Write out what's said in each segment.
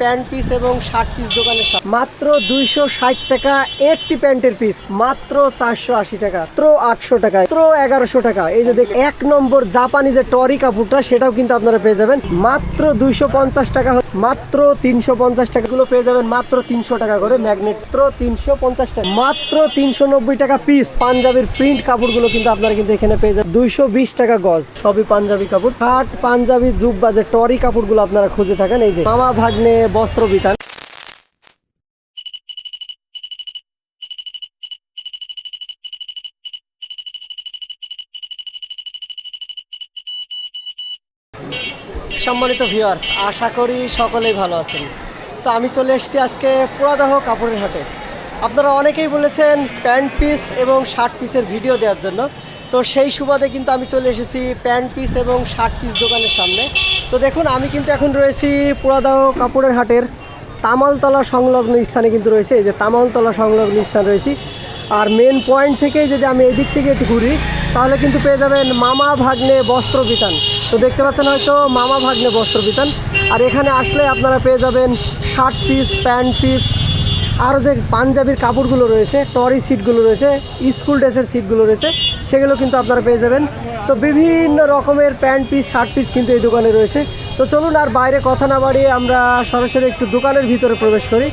Pant piece এবং shirt piece দোকানের সামনে। মাত্র দুইশো ষাট টাকা, একটি প্যান্টের পিস। মাত্র চারশো আশি টাকা, মাত্র আটশো টাকা, মাত্র এগারোশো টাকা। এই যে দেখ, এক নম্বর জাপানি যে টরি কাপড়টা, সেটাও কিন্তু আপনারা পেয়ে যাবেন। মাত্র দুইশো পঞ্চাশ টাকা মাত্র তিনশো পঞ্চাশ টাকা গুলো পেয়ে যাবেন, মাত্র তিনশো টাকা করে ম্যাগনেট। মাত্র তিনশো পঞ্চাশ টাকা, মাত্র তিনশো নব্বই টাকা পিস। পাঞ্জাবির প্রিন্ট কাপড়গুলো কিন্তু আপনারা কিন্তু এখানে পেয়ে যাবেন। দুইশো বিশ টাকা গজ, সবই পাঞ্জাবি কাপড়। হাট পাঞ্জাবি, জুব্বা যে টরি কাপড়গুলো আপনারা খুঁজে থাকেন, এই যে মামা ভাগ্নে বস্ত্র বিতান। সম্মানিত ভিউয়ার্স আশা করি সকলেই ভালো আছেন। তো আমি চলে এসেছি আজকে পোড়াদাহ কাপড়ের হাটে। আপনারা অনেকেই বলেছেন প্যান্ট পিস এবং শার্ট পিসের ভিডিও দেওয়ার জন্য। তো সেই সুবাদে কিন্তু আমি চলে এসেছি প্যান্ট পিস এবং শার্ট পিস দোকানের সামনে। তো দেখুন, আমি কিন্তু এখন রয়েছি পোড়াদাহ কাপড়ের হাটের তামালতলা সংলগ্ন স্থানে কিন্তু রয়েছে। এই যে তামালতলা সংলগ্ন স্থান রয়েছি। আর মেন পয়েন্ট থেকে যদি আমি এদিক থেকে একটু ঘুরি, তাহলে কিন্তু পেয়ে যাবেন মামা ভাগ্নে বস্ত্র বিতান। তো দেখতে পাচ্ছেন হয়তো মামা ভাগ্নে বস্ত্র বিতান। আর এখানে আসলে আপনারা পেয়ে যাবেন শার্ট পিস প্যান্ট পিস আরও যে পাঞ্জাবির কাপড়গুলো রয়েছে টরি সিটগুলো রয়েছে স্কুল ড্রেসের সিটগুলো রয়েছে, সেগুলো কিন্তু আপনারা পেয়ে যাবেন। তো বিভিন্ন রকমের প্যান্ট পিস শার্ট পিস কিন্তু এই দোকানে রয়েছে। তো চলুন আর বাইরে কথা না বাড়িয়ে আমরা সরাসরি একটু দোকানের ভিতরে প্রবেশ করি।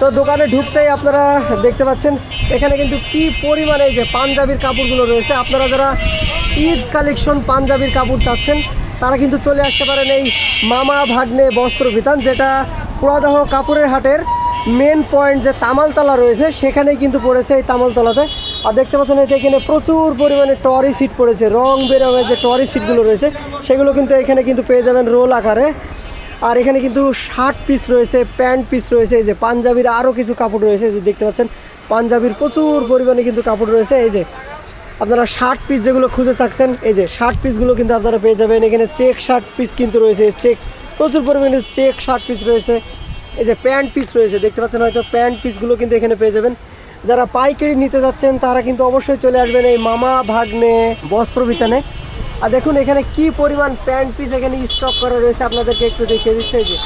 তো দোকানে ঢুকতেই আপনারা দেখতে পাচ্ছেন, এখানে কিন্তু কি পরিমাণে যে পাঞ্জাবির কাপড়গুলো রয়েছে। আপনারা যারা ঈদ কালেকশন পাঞ্জাবির কাপড় চাচ্ছেন, তারা কিন্তু চলে আসতে পারেন এই মামা ভাগ্নে বস্ত্র বিতান, যেটা পুরাদহ কাপড়ের হাটের মেন পয়েন্ট যে তামালতলা রয়েছে, সেখানেই কিন্তু পড়েছে এই তামালতলাতে। আর দেখতে পাচ্ছেন যে এখানে প্রচুর পরিমাণে টরি সিট পড়েছে, রং বেরঙের যে টরি সিটগুলো রয়েছে, সেগুলো কিন্তু এখানে কিন্তু পেয়ে যাবেন রোল আকারে। আর এখানে কিন্তু শার্ট পিস রয়েছে, প্যান্ট পিস রয়েছে, এই যে পাঞ্জাবির আরও কিছু কাপড় রয়েছে যে দেখতে পাচ্ছেন, পাঞ্জাবির প্রচুর পরিমাণে কিন্তু কাপড় রয়েছে, এই যে আপনারা শার্ট পিস যেগুলো খুঁজে থাকছেন, এই যে শার্ট পিসগুলো কিন্তু আপনারা পেয়ে যাবেন। এখানে চেক শার্ট পিস কিন্তু রয়েছে, চেক, প্রচুর পরিমাণে চেক শার্ট পিস রয়েছে। এই যে প্যান্ট পিস রয়েছে, দেখতে পাচ্ছেন হয়তো প্যান্ট পিসগুলো কিন্তু এখানে পেয়ে যাবেন। যারা পাইকারি নিতে যাচ্ছেন, তারা কিন্তু অবশ্যই চলে আসবেন এই মামা ভাগ্নে বস্ত্র বিতানে। আর দেখুন, এখানে কি পরিমাণ প্যান্ট পিস এখানে স্টক করা রয়েছে, আপনাদেরকে একটু দেখিয়ে দিচ্ছে। যে,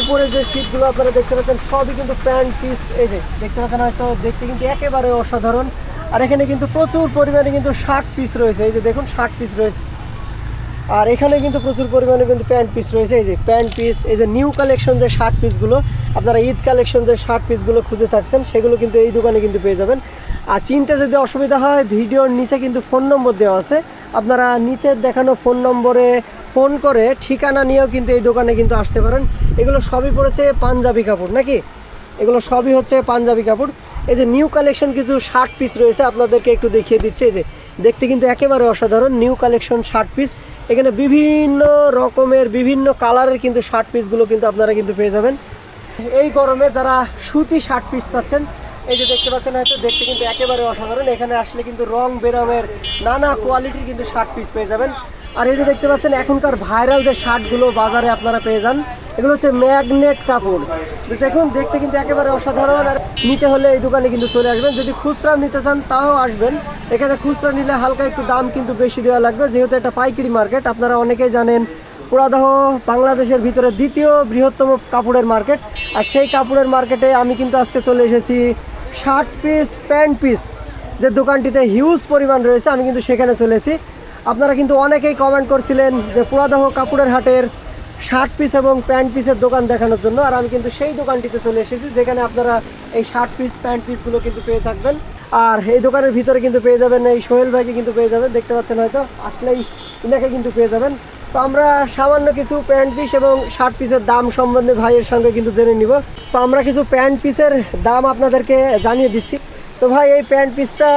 উপরে যে সিটগুলো আপনারা দেখতে পাচ্ছেন, সবই কিন্তু প্যান্ট পিস এই যে, দেখতে পাচ্ছেন হয়তো দেখতে কিন্তু একেবারে অসাধারণ। আর এখানে কিন্তু প্রচুর পরিমাণে কিন্তু শার্ট পিস রয়েছে। এই যে, দেখুন, শার্ট পিস রয়েছে। আর এখানে কিন্তু প্রচুর পরিমাণে কিন্তু প্যান্ট পিস রয়েছে। এই যে প্যান্ট পিস এই যে নিউ কালেকশন যে শার্ট পিসগুলো আপনারা ঈদ কালেকশন যে শার্ট পিসগুলো খুঁজে থাকছেন, সেগুলো কিন্তু এই দোকানে কিন্তু পেয়ে যাবেন। আর চিনতে যদি অসুবিধা হয়, ভিডিওর নিচে কিন্তু ফোন নম্বর দেওয়া আছে। আপনারা নিচের দেখানো ফোন নম্বরে ফোন করে ঠিকানা নিয়েও কিন্তু এই দোকানে কিন্তু আসতে পারেন। এগুলো সবই পড়েছে পাঞ্জাবি কাপড়, নাকি? এগুলো সবই হচ্ছে পাঞ্জাবি কাপড়। এই যে নিউ কালেকশন কিছু শার্ট পিস রয়েছে, আপনাদেরকে একটু দেখিয়ে দিচ্ছে। এই যে দেখতে কিন্তু একেবারে অসাধারণ নিউ কালেকশন শার্ট পিস এখানে বিভিন্ন রকমের, বিভিন্ন কালারের কিন্তু শার্ট পিসগুলো কিন্তু আপনারা কিন্তু পেয়ে যাবেন। এই গরমে যারা সুতি শার্ট পিস চাচ্ছেন, এই যে দেখতে পাচ্ছেন, হয়তো দেখতে কিন্তু একেবারে অসাধারণ। এখানে আসলে কিন্তু রং বেরঙের নানা কোয়ালিটির কিন্তু শার্ট পিস পেয়ে যাবেন। আর এই যে দেখতে পাচ্ছেন, এখনকার ভাইরাল যে শার্টগুলো বাজারে আপনারা পেয়ে যান এগুলো হচ্ছে ম্যাগনেট কাপড়। দেখুন, দেখতে কিন্তু একেবারে অসাধারণ। আর নিতে হলে এই দোকানে কিন্তু চলে আসবেন। যদি খুচরা নিতে চান, তাও আসবেন। এখানে খুচরা নিলে হালকা একটু দাম কিন্তু বেশি দেওয়া লাগবে। যেহেতু এটা পাইকারি মার্কেট, আপনারা অনেকেই জানেন, পোড়াদহ বাংলাদেশের ভিতরে দ্বিতীয় বৃহত্তম কাপড়ের মার্কেট। আর সেই কাপড়ের মার্কেটে আমি কিন্তু আজকে চলে এসেছি শার্ট পিস, প্যান্ট পিস। যে দোকানটিতে হিউজ পরিমাণ রয়েছে, আমি কিন্তু সেখানে চলেছি আপনারা কিন্তু অনেকেই কমেন্ট করছিলেন যে পুরাদহ কাপড়ের হাটের শার্ট পিস এবং প্যান্ট পিসের দোকান দেখানোর জন্য। আর আমি কিন্তু সেই দোকানটিতে চলে এসেছি, যেখানে আপনারা এই শার্ট পিস প্যান্ট পিসগুলো কিন্তু পেয়ে থাকবেন। আর এই দোকানের ভিতরে কিন্তু পেয়ে যাবেন, এই সোহেল ভাইকে কিন্তু পেয়ে যাবেন, দেখতে পাচ্ছেন হয়তো, আসলেই ইনাকে কিন্তু পেয়ে যাবেন। তো আমরা সামান্য কিছু প্যান্ট পিস এবং শার্ট পিসের দাম সম্বন্ধে ভাইয়ের সঙ্গে কিন্তু জেনে নিব। তো আমরা কিছু প্যান্ট পিসের দাম আপনাদেরকে জানিয়ে দিচ্ছি। তো ভাই এই প্যান্ট পিসটা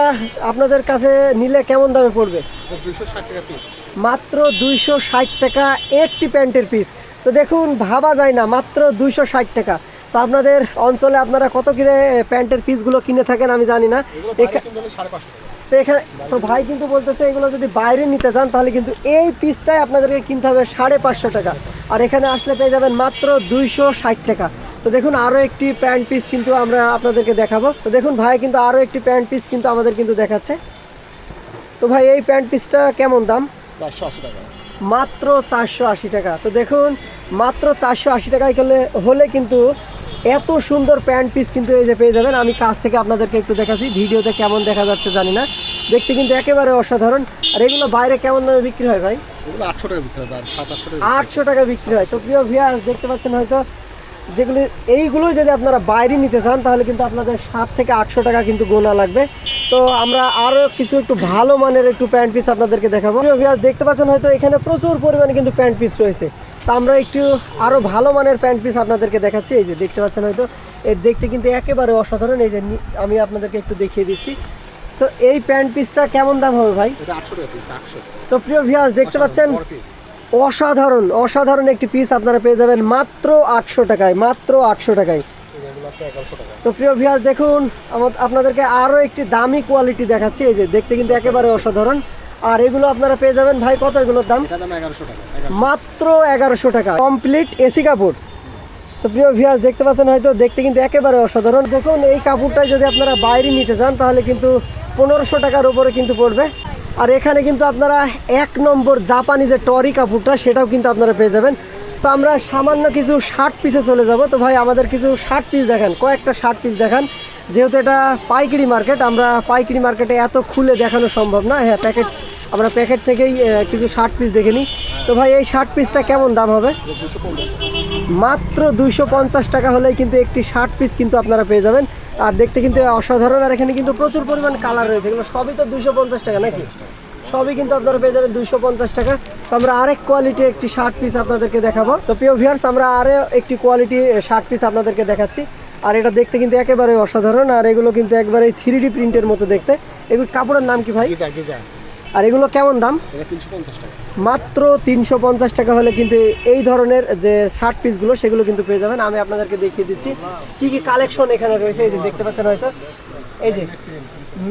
আপনাদের কাছে নিলে কেমন দামে পড়বে? দুইশো ষাট টাকা পিস মাত্র দুইশো ষাট টাকা একটি প্যান্টের পিস তো দেখুন ভাবা যায় না মাত্র দুইশো ষাট টাকা। তো আপনাদের অঞ্চলে আপনারা কত কিনে প্যান্টের পিসগুলো কিনে থাকেন আমি জানি না। তো এখানে তো ভাই কিন্তু বলতেছে এগুলো যদি বাইরে নিতে চান তাহলে কিন্তু এই পিসটাই আপনাদেরকে কিনতে হবে সাড়ে পাঁচশো টাকা। আর এখানে আসলে পেয়ে যাবেন মাত্র দুইশো ষাট টাকা। তো দেখুন আরও একটি প্যান্ট পিস কিন্তু আমরা আপনাদেরকে দেখাবো। তো দেখুন ভাই কিন্তু আরও একটি প্যান্ট পিস কিন্তু আমাদের কিন্তু দেখাচ্ছে। তো ভাই এই প্যান্ট পিসটা কেমন দাম? চারশো আশি টাকা। মাত্র চারশো আশি টাকা। তো দেখুন মাত্র চারশো আশি টাকায় করলে হলে কিন্তু এত সুন্দর প্যান্ট পিস কিন্তু এই যে পেয়ে যাবেন। আমি কাছ থেকে আপনাদেরকে একটু দেখাচ্ছি ভিডিওতে কেমন দেখা যাচ্ছে জানি না। দেখতে কিন্তু একেবারে অসাধারণ। আর এগুলো বাইরে কেমন দামে বিক্রি হয় ভাই? এগুলো আটশো টাকা বিক্রি সাত আটশো টাকা বিক্রি হয়। তো প্রিয় ভিয়ার দেখতে পাচ্ছেন হয়তো যেগুলি এইগুলো যদি আপনারা বাইরে নিতে চান তাহলে কিন্তু আপনাদের সাত থেকে আটশো টাকা কিন্তু গোনা লাগবে। তো আমরা আরও কিছু একটু ভালো মানের একটু প্যান্ট পিস আপনাদেরকে দেখাবো। প্রিয় ভিয়ার দেখতে পাচ্ছেন হয়তো এখানে প্রচুর পরিমাণে কিন্তু প্যান্ট পিস রয়েছে। তো আমরা একটু আরও ভালো মানের প্যান্ট পিস আপনাদেরকে দেখাচ্ছি। এই যে দেখতে পাচ্ছেন হয়তো এর দেখতে কিন্তু একেবারে অসাধারণ। এই যে আমি আপনাদেরকে একটু দেখিয়ে দিচ্ছি। তো এই প্যান্ট পিসটা কেমন দাম হবে ভাই? তো প্রিয় ভিয়াস দেখতে পাচ্ছেন পিস অসাধারণ অসাধারণ একটি পিস আপনারা পেয়ে যাবেন মাত্র আটশো টাকায় মাত্র আটশো টাকায়। তো প্রিয় ভিয়াস দেখুন আমার আপনাদেরকে আরও একটি দামি কোয়ালিটি দেখাচ্ছি। এই যে দেখতে কিন্তু একেবারে অসাধারণ। আর এগুলো আপনারা পেয়ে যাবেন ভাই কত এগুলোর দাম? মাত্র এগারোশো টাকা। কমপ্লিট এসি কাপড়। তো প্রিয় ভিয়াস দেখতে পাচ্ছেন হয়তো দেখতে কিন্তু একেবারে অসাধারণ। দেখুন এই কাপড়টাই যদি আপনারা বাইরে নিতে চান তাহলে কিন্তু পনেরোশো টাকার উপরে কিন্তু পড়বে। আর এখানে কিন্তু আপনারা এক নম্বর জাপানি যে টরি কাপড়টা, সেটাও কিন্তু আপনারা পেয়ে যাবেন। তো আমরা সামান্য কিছু শার্ট পিসে চলে যাব। তো ভাই, আমাদের কিছু শার্ট পিস দেখান, কয়েকটা শার্ট পিস দেখান। যেহেতু এটা পাইকারি মার্কেট আমরা পাইকারি মার্কেটে এত খুলে দেখানো সম্ভব না। হ্যাঁ প্যাকেট আমরা প্যাকেট থেকেই কিছু শার্ট পিস দেখে নিই। তো ভাই, এই শার্ট পিসটা কেমন দাম হবে? মাত্র দুইশো পঞ্চাশ টাকা হলেই কিন্তু একটি শার্ট পিস কিন্তু আপনারা পেয়ে যাবেন। আর দেখতে কিন্তু অসাধারণ, আর এখানে কিন্তু প্রচুর পরিমাণ কালার রয়েছে। এগুলো সবই তো দুইশো পঞ্চাশ টাকা নাকি? সবই কিন্তু আপনারা পেয়ে যাবেন দুইশো পঞ্চাশ টাকা। তো আমরা আরেক কোয়ালিটি একটি শার্ট পিস আপনাদেরকে দেখাবো। তো প্রিয় ভিউয়ার্স আমরা আরও একটি কোয়ালিটি শার্ট পিস আপনাদেরকে দেখাচ্ছি। আর এটা দেখতে কিন্তু একেবারে অসাধারণ, আর এগুলো কিন্তু একবারে থ্রি ডি প্রিন্টের মতো দেখতে। এগুলো কাপড়ের নাম কি ভাই? আর এগুলো কেমন দাম? মাত্র তিনশো পঞ্চাশ টাকা হলে কিন্তু এই ধরনের যে শার্ট পিসগুলো সেগুলো কিন্তু পেয়ে যাবেন। আমি আপনাদেরকে দেখিয়ে দিচ্ছি কি কি কালেকশন এখানে রয়েছে এই যে দেখতে পাচ্ছেন হয়তো? এই যে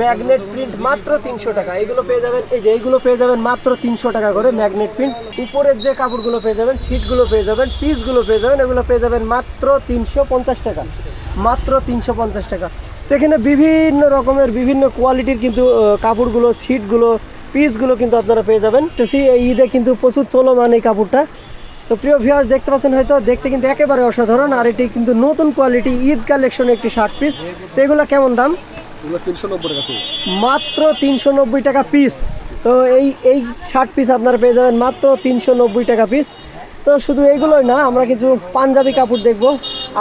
ম্যাগনেট প্রিন্ট মাত্র তিনশো টাকা। এগুলো পেয়ে যাবেন এই যে এইগুলো পেয়ে যাবেন মাত্র তিনশো টাকা করে ম্যাগনেট প্রিন্ট উপরের যে কাপড়গুলো পেয়ে যাবেন সিটগুলো পেয়ে যাবেন পিসগুলো পেয়ে যাবেন এগুলো পেয়ে যাবেন মাত্র তিনশো পঞ্চাশ টাকা। মাত্র তিনশো পঞ্চাশ টাকা। তো এখানে বিভিন্ন রকমের বিভিন্ন কোয়ালিটির কিন্তু কাপড়গুলো সিটগুলো পিসগুলো কিন্তু আপনারা পেয়ে যাবেন। তো সেই এই ঈদে কিন্তু প্রচুর চলমান এই কাপড়টা। তো প্রিয় ভিউয়ার্স দেখতে পাচ্ছেন হয়তো দেখতে কিন্তু একেবারে অসাধারণ। আর এটি কিন্তু নতুন কোয়ালিটি ঈদ কালেকশন একটি শার্ট পিস তো এগুলো কেমন দাম? তিনশো নব্বই টাকা পিস মাত্র তিনশো নব্বই টাকা পিস তো এই এই শার্ট পিস আপনারা পেয়ে যাবেন মাত্র তিনশো নব্বই টাকা পিস তো শুধু এইগুলোই না, আমরা কিছু পাঞ্জাবি কাপড় দেখব।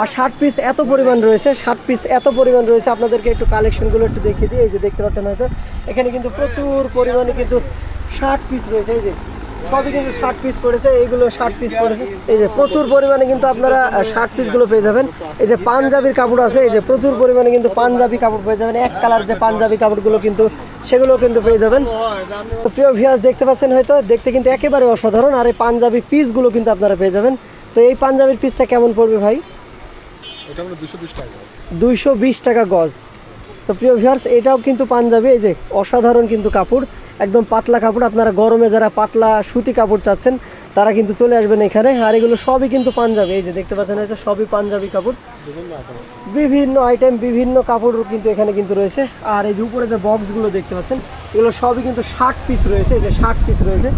আর শার্ট পিস এত পরিমাণ রয়েছে শার্ট পিস এত পরিমাণ রয়েছে, আপনাদেরকে একটু কালেকশনগুলো একটু দেখিয়ে দিই, এই যে দেখতে পাচ্ছেন হয়তো। এখানে কিন্তু প্রচুর পরিমাণে কিন্তু শার্ট পিস রয়েছে, এই যে। সবই কিন্তু শার্ট পিস পড়েছে এইগুলো শার্ট পিস পড়েছে। এই যে প্রচুর পরিমাণে কিন্তু আপনারা শার্ট পিসগুলো পেয়ে যাবেন। এই যে পাঞ্জাবির কাপড় আছে এই যে প্রচুর পরিমাণে কিন্তু পাঞ্জাবি কাপড় পেয়ে যাবেন। এক কালার যে পাঞ্জাবি কাপড়গুলো কিন্তু সেগুলো কিন্তু পেয়ে যাবেন। প্রিয় ভিয়াস দেখতে পাচ্ছেন হয়তো দেখতে কিন্তু একেবারে অসাধারণ। আর এই পাঞ্জাবি পিসগুলো কিন্তু আপনারা পেয়ে যাবেন। তো এই পাঞ্জাবির পিসটা কেমন পড়বে ভাই। দুইশো বিশ টাকা গজ। তো প্রিয় ভিউয়ার্স এটাও কিন্তু পাঞ্জাবি এই যে অসাধারণ কিন্তু কাপড়। একদম পাতলা কাপড়, আপনারা গরমে যারা পাতলা সুতি কাপড় চাচ্ছেন, তারা কিন্তু চলে আসবেন এখানে। আর এগুলো সবই কিন্তু পাঞ্জাবি। এই যে দেখতে পাচ্ছেন যে সবই পাঞ্জাবি কাপড়। বিভিন্ন আইটেম বিভিন্ন আইটেম বিভিন্ন কাপড় কিন্তু এখানে কিন্তু রয়েছে। আর এই যে উপরে যে বক্সগুলো দেখতে পাচ্ছেন, এগুলো সবই কিন্তু ষাট পিস রয়েছে। এই যে ষাট পিস রয়েছে।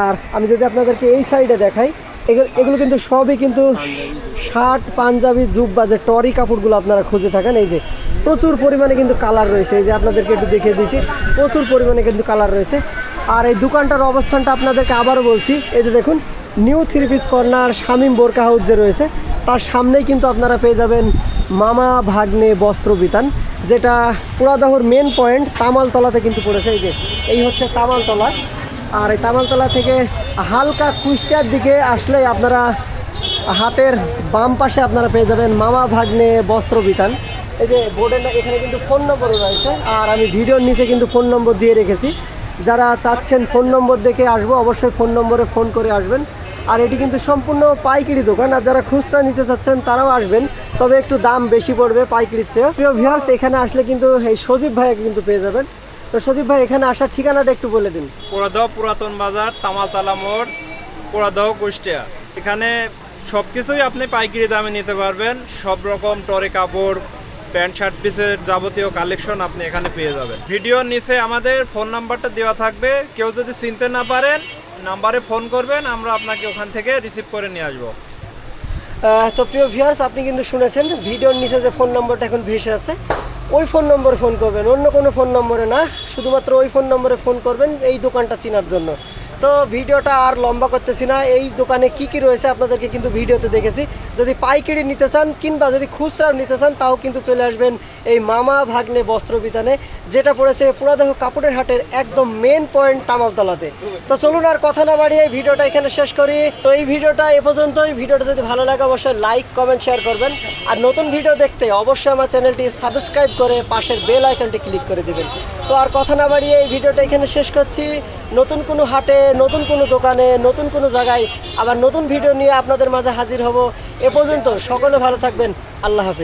আর আমি যদি আপনাদেরকে এই সাইডে দেখাই এগুলো কিন্তু সবই কিন্তু শার্ট, পাঞ্জাবি, জুব্বা, যে টরি কাপড়গুলো আপনারা খুঁজে থাকেন, এই যে প্রচুর পরিমাণে কিন্তু কালার রয়েছে। এই যে আপনাদেরকে একটু দেখিয়ে দিয়েছি প্রচুর পরিমাণে কিন্তু কালার রয়েছে। আর এই দোকানটার অবস্থানটা আপনাদেরকে আবারও বলছি, এই যে দেখুন, new three piece corner Shamim Burqa house যে রয়েছে, তার সামনেই কিন্তু আপনারা পেয়ে যাবেন মামা ভাগ্নে বস্ত্র বিতান, যেটা পুরাদহর মেন পয়েন্ট তামালতলাতে কিন্তু পড়েছে। এই যে, এই হচ্ছে তামালতলা। আর এই তামালতলা থেকে হালকা কুষ্টিয়ার দিকে আসলে আপনারা হাতের বাম পাশে আপনারা পেয়ে যাবেন মামা ভাগ্নে বস্ত্র বিতান। এই যে বোর্ডের এখানে কিন্তু ফোন নম্বরও রয়েছে। আর আমি ভিডিওর নিচে কিন্তু ফোন নম্বর দিয়ে রেখেছি। যারা চাচ্ছেন ফোন নম্বর দেখে আসব, অবশ্যই ফোন নম্বরে ফোন করে আসবেন। আর এটি কিন্তু সম্পূর্ণ পাইকারি দোকান। আর যারা খুচরা নিতে চাচ্ছেন, তারাও আসবেন। তবে একটু দাম বেশি পড়বে পাইকারির চেয়ে প্রিয় ভিউয়ার্স এখানে আসলে কিন্তু এই সজীব ভাইকে কিন্তু পেয়ে যাবেন। তো সজীব ভাই এখানে আসার ঠিকানাটা একটু বলে দিন। পোড়াদহ পুরাতন বাজার তামালতলা মোড় পোড়াদহ কুষ্টিয়া। এখানে সব কিছুই আপনি পাইকারি দামে নিতে পারবেন। সব রকম টরে কাপড় প্যান্ট শার্ট পিসের যাবতীয় কালেকশন আপনি এখানে পেয়ে যাবেন। ভিডিওর নিচে আমাদের ফোন নাম্বারটা দেওয়া থাকবে। কেউ যদি চিনতে না পারেন নাম্বারে ফোন করবেন আমরা আপনাকে ওখান থেকে রিসিভ করে নিয়ে আসব। তো প্রিয় ভিউয়ার্স আপনি কিন্তু শুনেছেন ভিডিওর নিচে যে ফোন নম্বরটা এখন ভেসে আছে ওই ফোন নম্বরে ফোন করবেন, অন্য কোনো ফোন নম্বরে না, শুধুমাত্র ওই ফোন নম্বরে ফোন করবেন এই দোকানটা চেনার জন্য। তো ভিডিওটা আর লম্বা করতেছি না। এই দোকানে কি কি রয়েছে আপনাদেরকে কিন্তু ভিডিওতে দেখেছি। যদি পাইকারি নিতে চান কিংবা যদি খুচরাও নিতে চান, তাও কিন্তু চলে আসবেন এই মামা ভাগ্নে বস্ত্র বিতানে, যেটা পড়েছে পুরাদেহ কাপড়ের হাটের একদম মেন পয়েন্ট তামালতলাতে। তো চলুন আর কথা না বাড়িয়ে ভিডিওটা এখানে শেষ করি। তো এই ভিডিওটা এ পর্যন্তই। ভিডিওটা যদি ভালো লাগে, অবশ্যই লাইক কমেন্ট শেয়ার করবেন। আর নতুন ভিডিও দেখতে অবশ্যই আমার চ্যানেলটি সাবস্ক্রাইব করে পাশের বেল আইকনটি ক্লিক করে দেবেন। তো আর কথা না বাড়িয়ে এই ভিডিওটা এখানে শেষ করছি। নতুন কোনো হাটে, নতুন কোনো দোকানে, নতুন কোনো জায়গায় আবার নতুন ভিডিও নিয়ে আপনাদের মাঝে হাজির হব। এ পর্যন্ত সকলে ভালো থাকবেন। আল্লাহ হাফিজ।